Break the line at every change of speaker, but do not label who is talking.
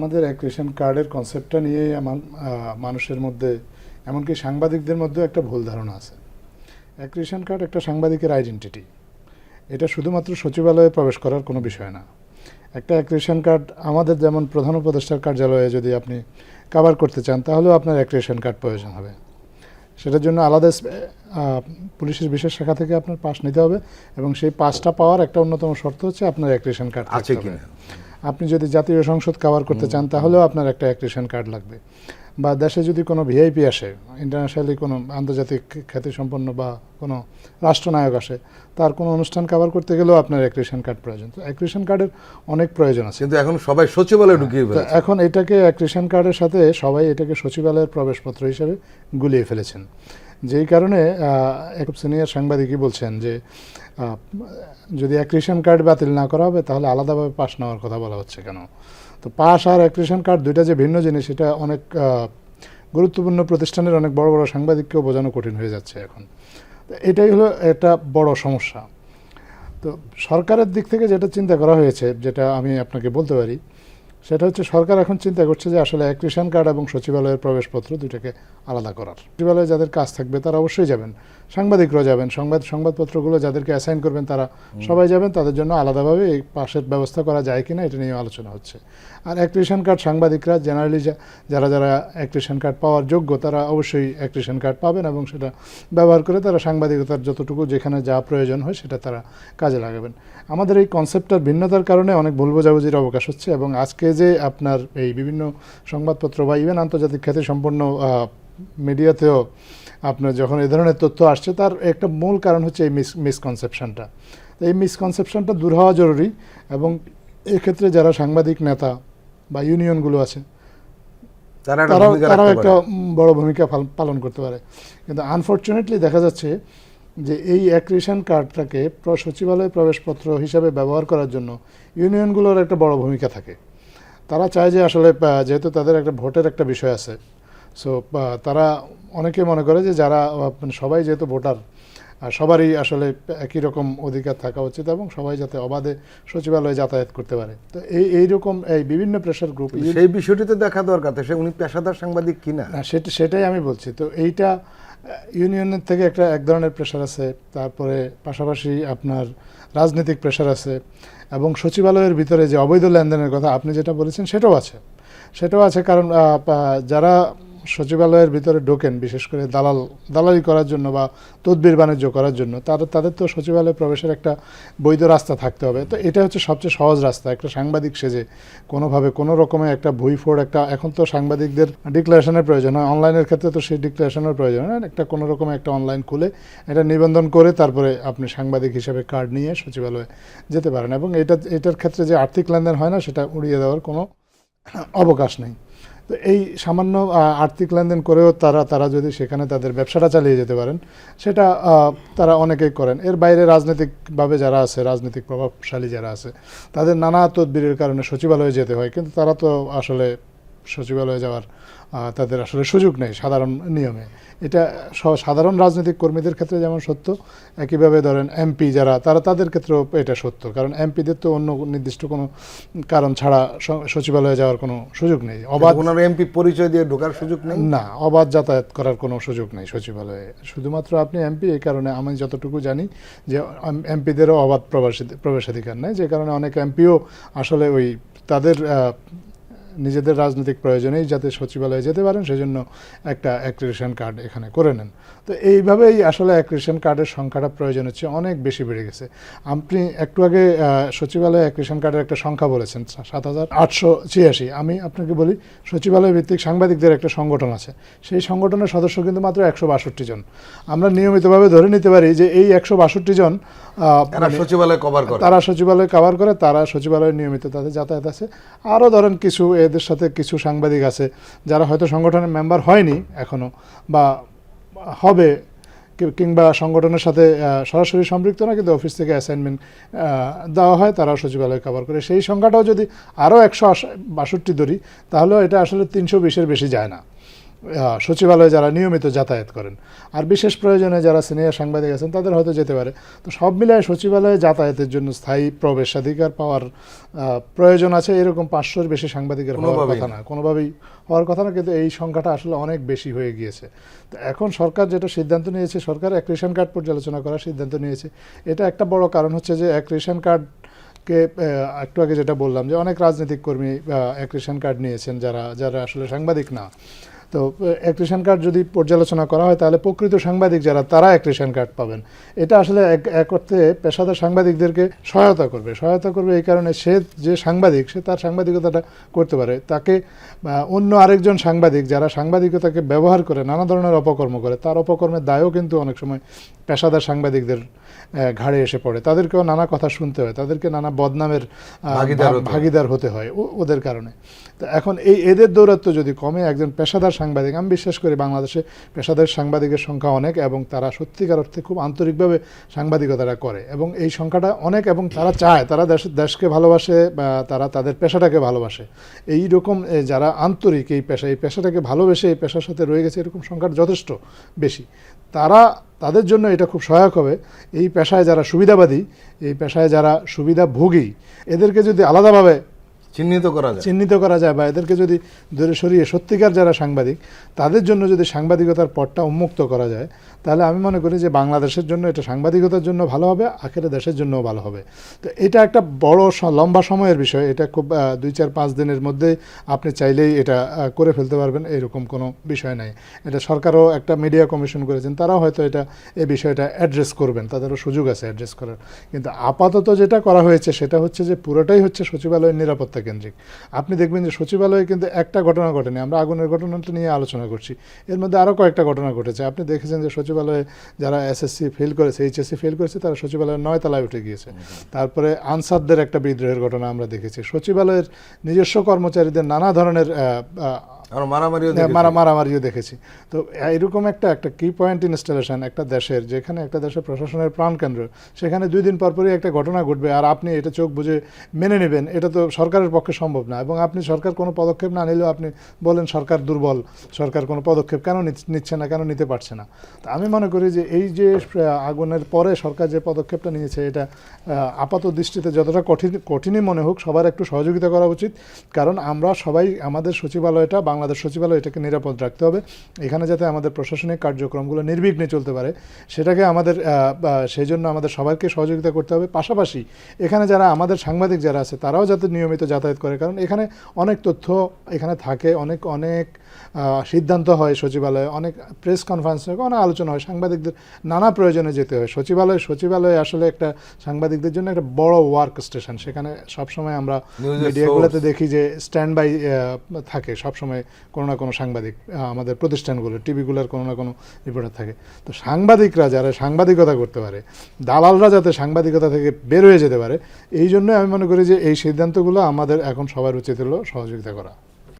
আমাদের এক রেশন কার্ডের কনসেপ্টটা নিয়েই আমার মানুষের মধ্যে এমনকি সাংবাদিকদের মধ্যেও একটা ভুল ধারণা আছে। এক রেশন কার্ড একটা সাংবাদিকের আইডেন্টিটি এটা শুধুমাত্র সচিবালয়ে প্রবেশ করার কোনো বিষয় না। একটা এক রেশন কার্ড আমাদের যেমন প্রধান উপদেষ্টার কার্যালয়ে যদি আপনি কাভার করতে চান তাহলেও আপনার এক রেশন কার্ড প্রয়োজন হবে। সেটার জন্য আলাদা পুলিশের বিশেষ শাখা থেকে আপনার পাস নিতে হবে এবং সেই পাসটা পাওয়ার একটা অন্যতম শর্ত হচ্ছে আপনার এক রেশন কার্ড
আছে কিনা?
আপনি যদি জাতীয় সংসদ কভার করতে চান তাহলেও আপনার একটা অ্যাক্রেশন কার্ড লাগবে। বা দেশে যদি কোনো ভিআইপি আসে ইন্টারন্যাশনালি কোনো আন্তর্জাতিক খ্যাতিসম্পন্ন বা কোনো রাষ্ট্রনায়ক আসে তার কোনো অনুষ্ঠান কভার করতে গেলেও আপনার অ্যাক্রেশন কার্ড প্রয়োজন। তো অ্যাক্রেশন কার্ডের অনেক প্রয়োজন আছে।
কিন্তু এখন সবাই সচিবালয়ে ঢুকিয়ে
তো এখন এটাকে অ্যাক্রেশন কার্ডের সাথে সবাই এটাকে সচিবালয়ের প্রবেশপত্র হিসেবে গুলিয়ে ফেলেছেন। যেই কারণে এক সিনিয়র সাংবাদিকই বলছেন যে যদি অ্যাক্রিশন কার্ড বাতিল না করা হবে, তাহলে আলাদাভাবে পাস নেওয়ার কথা বলা হচ্ছে কেন? তো পাস আর অ্যাক্রিশন কার্ড দুইটা যে ভিন্ন জিনিস, এটা অনেক গুরুত্বপূর্ণ প্রতিষ্ঠানের অনেক বড় বড় সাংবাদিককেও বোঝানো কঠিন হয়ে যাচ্ছে এখন। এটাই হলো একটা বড় সমস্যা। তো সরকারের দিক থেকে যেটা চিন্তা করা হয়েছে, যেটা আমি আপনাকে বলতে পারি সেটা হচ্ছে সরকার এখন চিন্তা করছে যে আসলে এক রেশন কার্ড এবং সচিবালয়ের প্রবেশপত্র দুইটাকে আলাদা করার। সচিবালয়ে যাদের কাজ থাকবে তারা অবশ্যই যাবেন। সাংবাদিকরা যাবেন। সংবাদ সংবাদপত্রগুলো যাদেরকে অ্যাসাইন করবেন তারা সবাই যাবেন। তাদের জন্য আলাদাভাবে এই পাশের ব্যবস্থা করা যায় কিনা এটা নিয়ে আলোচনা হচ্ছে। আর এক রেশন কার্ড সাংবাদিকরা জেনারেলি যারা যারা এক রেশন কার্ড পাওয়ার যোগ্য তারা অবশ্যই এক রেশন কার্ড পাবেন এবং সেটা ব্যবহার করে তারা সাংবাদিকতার যতটুকু যেখানে যা প্রয়োজন হয় সেটা তারা কাজে লাগাবেন। আমাদের এই কনসেপ্টটার ভিন্নতার কারণে অনেক ভুল বোঝাবুঝির অবকাশ হচ্ছে এবং আজকে যে আপনার এই বিভিন্ন সংবাদপত্র বা ইভেন আন্তর্জাতিক খ্যাতি সম্পন্ন মিডিয়াতেও আপনার যখন এই ধরনের তথ্য আসছে তার একটা মূল কারণ হচ্ছে এই মিস মিসকনসেপশনটা এই মিসকনসেপশনটা দূর হওয়া জরুরি এবং এক্ষেত্রে যারা সাংবাদিক নেতা বা ইউনিয়নগুলো আছে
তারা একটা
তারাও তারাও একটা বড় ভূমিকা পালন করতে পারে। কিন্তু আনফর্চুনেটলি দেখা যাচ্ছে যে এই এক রেশন কার্ডটাকে প্র- সচিবালয় প্রবেশপত্র হিসাবে ব্যবহার করার জন্য ইউনিয়নগুলোর একটা বড় ভূমিকা থাকে। তারা চায় যে আসলে যেহেতু তাদের একটা ভোটের একটা বিষয় আছে সো তারা অনেকে মনে করে যে যারা মানে সবাই যেহেতু ভোটার সবারই আসলে একই রকম অধিকার থাকা উচিত এবং সবাই যাতে অবাধে সচিবালয়ে যাতায়াত করতে পারে। তো এই এইরকম এই বিভিন্ন প্রেশার গ্রুপ
সেই বিষয়টিতে দেখা দরকার সে উনি পেশাদার সাংবাদিক কিনা?
না সেটা সেটাই আমি বলছি। তো এইটা ইউনিয়নের থেকে একটা এক ধরনের প্রেশার আছে তারপরে পাশাপাশি আপনার রাজনৈতিক প্রেশার আছে এবং সচিবালয়ের ভিতরে যে অবৈধ লেনদেনের কথা আপনি যেটা বলেছেন সেটাও আছে। সেটাও আছে কারণ যারা সচিবালয়ের ভিতরে ঢোকেন, বিশেষ করে দালাল, দালালি করার জন্য বা তদবির বাণিজ্য করার জন্য তাদের তাদের তো সচিবালয়ে প্রবেশের একটা বৈধ রাস্তা থাকতে হবে। তো এটা হচ্ছে সবচেয়ে সহজ রাস্তা। একটা সাংবাদিক সেজে কোনোভাবে কোনো রকমের একটা বই ফোড় একটা, এখন তো সাংবাদিকদের ডিক্লারেশনের প্রয়োজন হয়। অনলাইনের ক্ষেত্রে তো সেই ডিক্লারেশনের প্রয়োজন হয় একটা কোনো রকমের একটা অনলাইন খুলে এটা নিবন্ধন করে তারপরে আপনি সাংবাদিক হিসেবে কার্ড নিয়ে সচিবালয়ে যেতে পারেন। এবং এটা, এটার ক্ষেত্রে যে আর্থিক লেনদেন হয় না, সেটা উড়িয়ে দেওয়ার কোনো অবকাশ নেই। তো এই সামান্য আর্থিক লেনদেন করেও তারা তারা যদি সেখানে তাদের ব্যবসাটা চালিয়ে যেতে পারেন, সেটা তারা অনেকেই করেন। এর বাইরে রাজনৈতিকভাবে যারা আছে, রাজনৈতিক প্রভাবশালী যারা আছে, তাদের নানা তদবিরের কারণে সচিবালয়ে যেতে হয়, কিন্তু তারা তো আসলে সচিবালয়ে যাওয়ার তাদের আসলে সুযোগ নেই সাধারণ নিয়মে। এটা সাধারণ রাজনৈতিক কর্মীদের ক্ষেত্রে যেমন সত্য একইভাবে ধরেন এমপি যারা তারা তাদের ক্ষেত্রেও এটা সত্য। কারণ এমপিদের তো অন্য নির্দিষ্ট কোনো কারণ ছাড়া সচিবালয়ে যাওয়ার কোনো সুযোগ নেই। অবাধ
ওনার এমপি পরিচয় দিয়ে ঢোকার সুযোগ নেই?
না অবাধ যাতায়াত করার কোনো সুযোগ নেই সচিবালয়ে। শুধুমাত্র আপনি এমপি এই কারণে আমি যতটুকু জানি যে এমপিদেরও অবাধ প্রবেশ প্রবেশাধিকার নেই। যে কারণে অনেক এমপিও আসলে ওই তাদের নিজেদের রাজনৈতিক প্রয়োজনেই যাতে সচিবালয়ে যেতে পারেন, সেজন্য একটা অ্যাক্রিশন কার্ড এখানে করে নেন। তো এইভাবেই আসলে অ্যাক্রিশন কার্ডের সংখ্যাটা প্রয়োজন হচ্ছে অনেক বেশি বেড়ে গেছে। আপনি একটু আগে সচিবালয়ে অ্যাক্রিশন কার্ডের একটা সংখ্যা বলেছেন, সাত হাজার আটশো ছিয়াশি। আমি আপনাকে বলি, সচিবালয় ভিত্তিক সাংবাদিকদের একটা সংগঠন আছে। সেই সংগঠনের সদস্য কিন্তু মাত্র একশো বাষট্টি জন। আমরা নিয়মিতভাবে ধরে নিতে পারি যে এই একশো বাষট্টি জন
এরা
মানে-
সচিবালয় কভার করে।
তারা সচিবালয় কভার করে তারা সচিবালয়ে নিয়মিত তাদের যাতায়াত আছে। আরও ধরেন কিছু এদের সাথে কিছু সাংবাদিক আছে যারা হয়তো সংগঠনের মেম্বার হয়নি এখনও বা হবে কিংবা সংগঠনের সাথে সরাসরি সম্পৃক্ত না কিন্তু অফিস থেকে অ্যাসাইনমেন্ট দেওয়া হয় তারাও সচিবালয় কভার করে। সেই সংখ্যাটাও যদি আরও একশো বাষট্টি ধরি তাহলেও এটা আসলে তিনশো বিশের বেশি যায় না। সচিবালয়ে যারা নিয়মিত যাতায়াত করেন আর বিশেষ প্রয়োজনে যারা সিনিয়র সাংবাদিক আছেন তাদের হয়তো যেতে পারে। তো সব মিলিয়ে সচিবালয়ে যাতায়াতের জন্য স্থায়ী প্রবেশাধিকার পাওয়ার প্রয়োজন আছে। এরকম পাঁচশোর বেশি সাংবাদিকের হওয়ার কথা না। কোনোভাবেই হওয়ার কথা না কিন্তু এই সংখ্যাটা আসলে অনেক বেশি হয়ে গিয়েছে। তো এখন সরকার যেটা সিদ্ধান্ত নিয়েছে সরকার এক রেশন কার্ড পর্যালোচনা করার সিদ্ধান্ত নিয়েছে। এটা একটা বড় কারণ হচ্ছে যে এক রেশন কার্ডকে আহ, একটু আগে যেটা বললাম যে অনেক রাজনৈতিক কর্মী এক রেশন কার্ড নিয়েছেন যারা যারা আসলে সাংবাদিক না। তো এক রেশন কার্ড যদি পর্যালোচনা করা হয়, তাহলে প্রকৃত সাংবাদিক যারা, তারা এক রেশন কার্ড পাবেন। এটা আসলে এক এক অর্থে পেশাদার সাংবাদিকদেরকে সহায়তা করবে। সহায়তা করবে এই কারণে সে যে সাংবাদিক, সে তার সাংবাদিকতাটা করতে পারে। তাকে অন্য আরেকজন সাংবাদিক যারা সাংবাদিকতাকে ব্যবহার করে, নানা ধরনের অপকর্ম করে, তার অপকর্মের দায়ও কিন্তু অনেক সময় পেশাদার সাংবাদিকদের ঘাড়ে এসে পড়ে। তাদেরকেও নানা কথা শুনতে হয় তাদেরকে নানা বদনামের
ভাগীদার হতে হয়।
ওদের কারণে। তো এখন এই এদের দৌরাত্ম যদি কমে একজন পেশাদার সাংবাদিক আমি বিশ্বাস করি বাংলাদেশে পেশাদার সাংবাদিকের সংখ্যা অনেক এবং তারা সত্যিকার অর্থে খুব আন্তরিকভাবে সাংবাদিকতাটা করে এবং এই সংখ্যাটা অনেক এবং তারা চায় তারা দেশ দেশকে ভালোবাসে বা তারা তাদের পেশাটাকে ভালোবাসে। এই রকম যারা আন্তরিক এই পেশা এই পেশাটাকে ভালোবেসে এই পেশার সাথে রয়ে গেছে এরকম সংখ্যাটা যথেষ্ট বেশি। তারা তাদের জন্য এটা খুব সহায়ক হবে। এই পেশায় যারা সুবিধাবাদী, এই পেশায় যারা সুবিধা ভোগী এদেরকে যদি আলাদাভাবে
চিহ্নিত করা যায়।
চিহ্নিত করা যায় বা এদেরকে যদি দূরে সরিয়ে সত্যিকার যারা সাংবাদিক, তাদের জন্য যদি সাংবাদিকতার পথটা উন্মুক্ত করা যায়, তাহলে আমি মনে করি যে বাংলাদেশের জন্য এটা সাংবাদিকতার জন্য ভালো হবে, আখেরে দেশের জন্যও ভালো হবে। তো এটা একটা বড় লম্বা সময়ের বিষয়। এটা খুব দুই চার পাঁচ দিনের মধ্যে আপনি চাইলেই এটা করে ফেলতে পারবেন, এরকম কোনো বিষয় নাই। এটা সরকারও একটা মিডিয়া কমিশন করেছেন, তারাও হয়তো এটা এই বিষয়টা অ্যাড্রেস করবেন, তাদেরও সুযোগ আছে অ্যাড্রেস করার। কিন্তু আপাতত যেটা করা হয়েছে, সেটা হচ্ছে যে পুরোটাই হচ্ছে সচিবালয়ের নিরাপত্তা কেন্দ্রিক। আপনি দেখবেন যে সচিবালয়ে কিন্তু একটা ঘটনা ঘটেনি, আমরা আগুনের ঘটনাটা নিয়ে আলোচনা করছি। এর মধ্যে আরও কয়েকটা ঘটনা ঘটেছে। আপনি দেখেছেন যে সচিবালয়ে যারা এসএসসি ফেল করেছে এইচএসসি ফেল করেছে, তারা সচিবালয়ের নয় তলায় উঠে গিয়েছে। তারপরে আনসারদের একটা বিদ্রোহের ঘটনা আমরা দেখেছি। সচিবালয়ের নিজস্ব কর্মচারীদের নানা ধরনের
মারামারিও
হ্যাঁ,
দেখেছি।
মারা মারামারিও দেখেছি। তো এরকম একটা একটা কি পয়েন্ট ইনস্টলেশন একটা দেশের যেখানে একটা দেশের প্রশাসনের প্রাণকেন্দ্র সেখানে দুই দিন পরপরই একটা ঘটনা ঘটবে আর আপনি এটা চোখ বুঝে মেনে নেবেন এটা তো সরকারের পক্ষে সম্ভব না। এবং আপনি সরকার কোনো পদক্ষেপ না নিলেও আপনি বলেন সরকার দুর্বল সরকার কোনো পদক্ষেপ কেন নিচ- নিচ্ছে না কেন নিতে পারছে না? তো আমি মনে করি যে এই যে আগুনের পরে সরকার যে পদক্ষেপটা নিয়েছে এটা আপাত দৃষ্টিতে যতটা কঠিন কঠিনই মনে হোক সবার একটু সহযোগিতা করা উচিত। কারণ আমরা সবাই আমাদের সচিবালয়টা বাংলাদেশ সচিবালয় এটাকে নিরাপদ রাখতে হবে। এখানে যাতে আমাদের প্রশাসনিক কার্যক্রমগুলো নির্বিঘ্নে চলতে পারে সেটাকে আমাদের সেই জন্য আমাদের সবাইকে সহযোগিতা করতে হবে। পাশাপাশি এখানে যারা আমাদের সাংবাদিক যারা আছে তারাও যাতে নিয়মিত যাতায়াত করে কারণ এখানে অনেক তথ্য এখানে থাকে অনেক অনেক সিদ্ধান্ত হয় সচিবালয়ে অনেক প্রেস কনফারেন্স অনেক আলোচনা হয়। সাংবাদিকদের নানা প্রয়োজনে যেতে হয়। সচিবালয় সচিবালয় আসলে একটা সাংবাদিকদের জন্য একটা বড় ওয়ার্ক স্টেশন সেখানে সবসময় আমরা মিডিয়াগুলোতে দেখি যে স্ট্যান্ড বাই থাকে সবসময়। কোনো না কোনো সাংবাদিক আমাদের প্রতিষ্ঠানগুলো, টিভিগুলোর কোনো না কোনো রিপোর্টার থাকে। তো সাংবাদিকরা যারা সাংবাদিকতা করতে পারে, দালালরা যাতে সাংবাদিকতা থেকে বের হয়ে যেতে পারে, এই জন্য আমি মনে করি যে এই সিদ্ধান্তগুলো আমাদের এখন সবার উচিত হলো সহযোগিতা করা।